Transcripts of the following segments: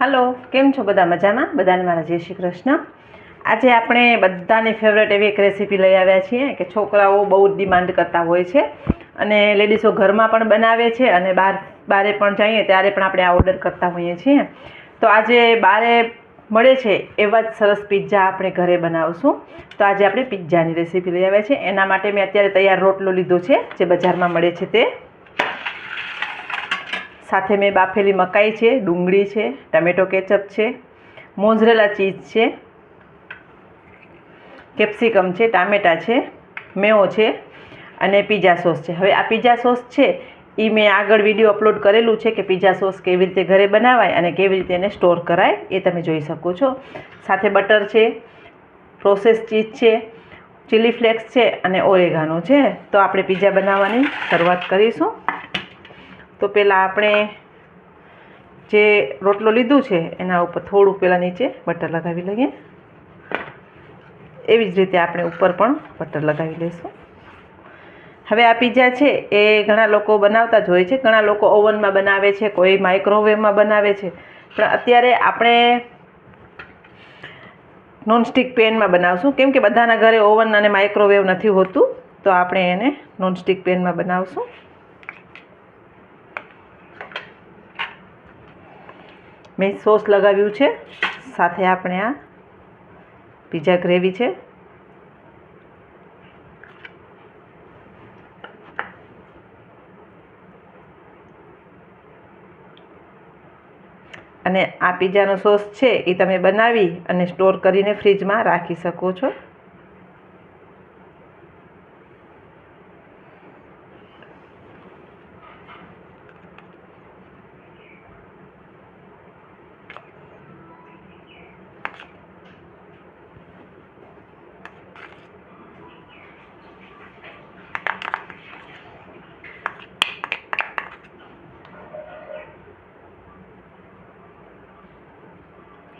હાલો કેમ છો બધા મજામાં? બધાને મારા જય શ્રી કૃષ્ણ. આજે આપણે બધાની ફેવરેટ એવી એક રેસીપી લઈ આવ્યા છીએ કે છોકરાઓ બહુ જ ડિમાન્ડ કરતા હોય છે અને લેડીઝો ઘરમાં પણ બનાવે છે અને બહાર બારે પણ જઈએ ત્યારે પણ આપણે આ ઓર્ડર કરતા હોઈએ છીએ. તો આજે બારે મળે છે એવા જ સરસ પિઝા આપણે ઘરે બનાવશું. તો આજે આપણે પિઝાની રેસીપી લઈ આવ્યા છે એના માટે મેં અત્યારે તૈયાર રોટલો લીધો છે, જે બજારમાં મળે છે તે. સાથે મેં બાફેલી મકાઈ છે, ડુંગળી છે, ટમેટો કેચઅપ છે, મોઝરેલા ચીઝ છે, કેપ્સિકમ છે, ટામેટા છે, મેવો છે અને પીઝા સોસ છે. હવે આ પીઝા સોસ છે એ મેં આગળ વીડિયો અપલોડ કરેલું છે કે પીઝા સોસ કેવી રીતે ઘરે બનાવાય અને કેવી રીતે એને સ્ટોર કરાય એ તમે જોઈ શકો છો. સાથે બટર છે પ્રોસેસ ચીઝ છે ચીલી ફ્લેક્સ છે અને ઓરેગાનો છે. તો આપણે પીઝા બનાવવાની શરૂઆત કરીશું. તો પહેલાં આપણે જે રોટલો લીધું છે, એના ઉપર થોડું પહેલાં નીચે બટર લગાવી લઈએ. એવી જ રીતે આપણે ઉપર પણ બટર લગાવી લઈશું. હવે આ પીઝા છે, એ ઘણા લોકો બનાવતા જ હોય છે. ઘણા લોકો ઓવનમાં બનાવે છે, કોઈ માઇક્રોવેવમાં બનાવે છે. પણ અત્યારે આપણે નોનસ્ટિક પેનમાં બનાવશું. કેમ કે બધાના ઘરે ઓવન અને માઇક્રોવેવ નથી હોતું, તો આપણે એને નોનસ્ટિક પેનમાં બનાવશું. મેં સોસ લગાવ્યું છે. સાથે આપણે આ પીઝા ગ્રેવી છે. અને આ પીઝાનો સોસ છે એ તમે બનાવી અને સ્ટોર કરીને ફ્રીજમાં રાખી શકો છો.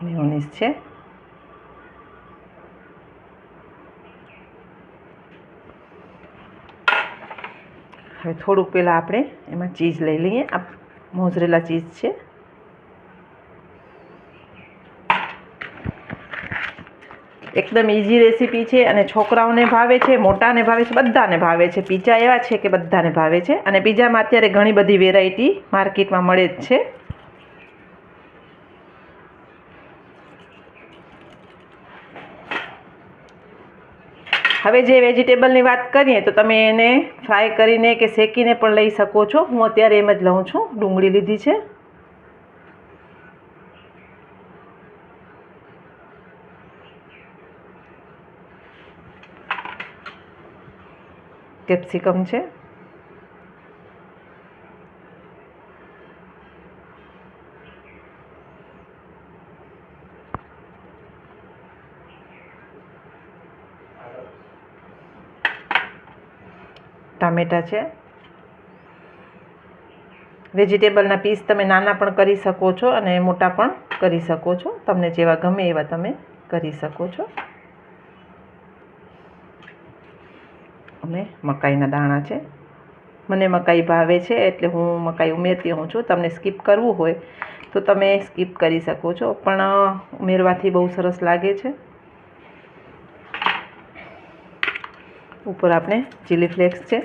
મેયોનીઝ છે. હવે થોડુંક પહેલાં આપણે એમાં ચીઝ લઈ લઈએ. આ મોઝરેલા ચીઝ છે. એકદમ ઇઝી રેસીપી છે અને છોકરાઓને ભાવે છે, મોટાને ભાવે છે, બધાને ભાવે છે. પીઝા એવા છે કે બધાને ભાવે છે. અને પીઝામાં અત્યારે ઘણી બધી વેરાયટી માર્કેટમાં મળે જ છે. હવે જે વેજીટેબલની વાત કરીએ, તો તમે એને ફ્રાય કરીને કે શેકીને પણ લઈ શકો છો. હું અત્યારે એમ જ લઉં છું. ડુંગળી લીધી છે. કેપ્સિકમ છે. ટામેટા છે. વેજીટેબલના પીસ તમે નાના પણ કરી શકો છો અને મોટા પણ કરી શકો છો. તમને જેવા ગમે એવા તમે કરી શકો છો. અને મકાઈના દાણા છે. મને મકાઈ ભાવે છે એટલે હું મકાઈ ઉમેરતી હોઉં છું. તમને સ્કીપ કરવું હોય તો તમે સ્કીપ કરી શકો છો. પણ ઉમેરવાથી બહુ સરસ લાગે છે. ઉપર આપણે ચીલી ફ્લેક્સ છે.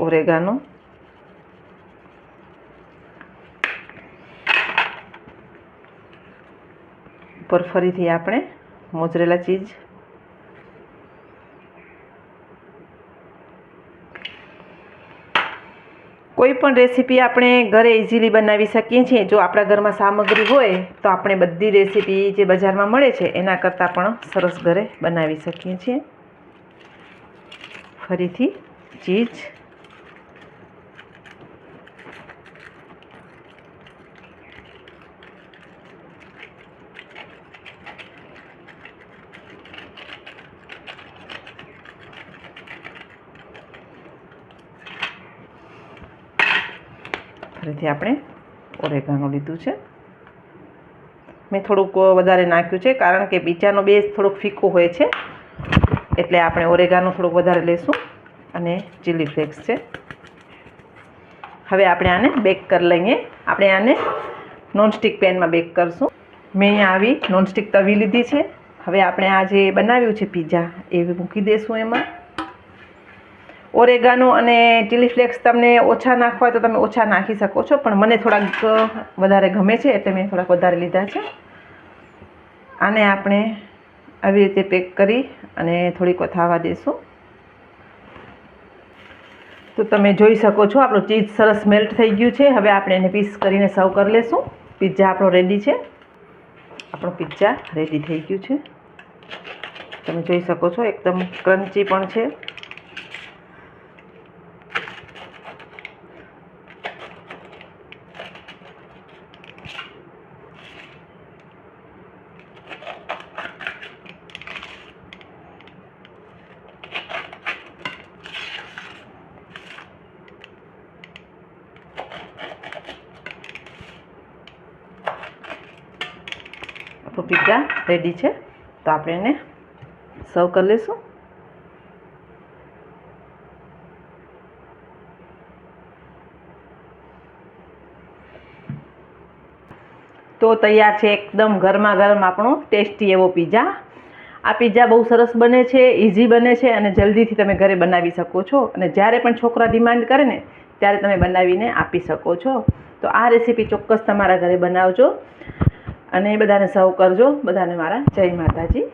ઓરેગાનો ઉપર ફરીથી આપણે મોજરેલા ચીઝ કોઈ પણ રેસીપી આપણે ઘરે ઇઝીલી બનાવી શકીએ છીએ, જો આપણા ઘરમાં સામગ્રી હોય, તો આપણે બધી રેસીપી જે બજારમાં મળે છે, એના કરતાં પણ સરસ ઘરે બનાવી શકીએ છીએ. ફરીથી ચીઝ ફરીથી આપણે ઓરેગાનો લીધું છે. મેં થોડુંક વધારે નાખ્યું છે, કારણ કે બીજાનો બેઝ થોડોક ફીકો હોય છે. એટલે આપણે ઓરેગાનો થોડુંક વધારે લેશું અને ચીલી ફ્લેક્સ છે. હવે આપણે આને બેક કરી લઈએ. આપણે આને નોનસ્ટિક પેનમાં બેક કરશું. મેં આવી નોનસ્ટિક તવી લીધી છે. હવે આપણે આ જે બનાવ્યું છે પીઝા એ મૂકી દઈશું એમાં. ઓરેગાનો અને ચીલી ફ્લેક્સ તમને ઓછા નાખવા તો તમે ઓછા નાખી શકો છો. પણ મને થોડાક વધારે ગમે છે એટલે મેં થોડાક વધારે લીધા છે. આને આપણે આવી રીતે પેક કરી અને થોડીક વથાવા દઈશું તો તમે જોઈ શકો છો, આપણું ચીઝ સરસ મેલ્ટ થઈ ગયું છે. હવે આપણે એને પીસ કરીને સર્વ કરી લેશું. પિઝા આપણો રેડી છે. આપણો પિઝા રેડી થઈ ગયું છે. તમે જોઈ શકો છો, એકદમ ક્રન્ચી પણ છે. આપણું પિઝા રેડી છે. તો આપણે એને સર્વ કરી લઈશું. તો તૈયાર છે એકદમ ગરમા ગરમ આપણો ટેસ્ટી એવો પિઝા આ પિઝા બહુ સરસ બને છે ઇઝી બને છે અને જલ્દીથી તમે ઘરે બનાવી શકો છો. અને જ્યારે પણ છોકરા ડિમાન્ડ કરે ને, ત્યારે તમે બનાવીને આપી શકો છો. તો આ રેસીપી ચોક્કસ તમારા ઘરે બનાવજો. અને બધાને સર્વ કરજો બધાને મારા જય માતાજી.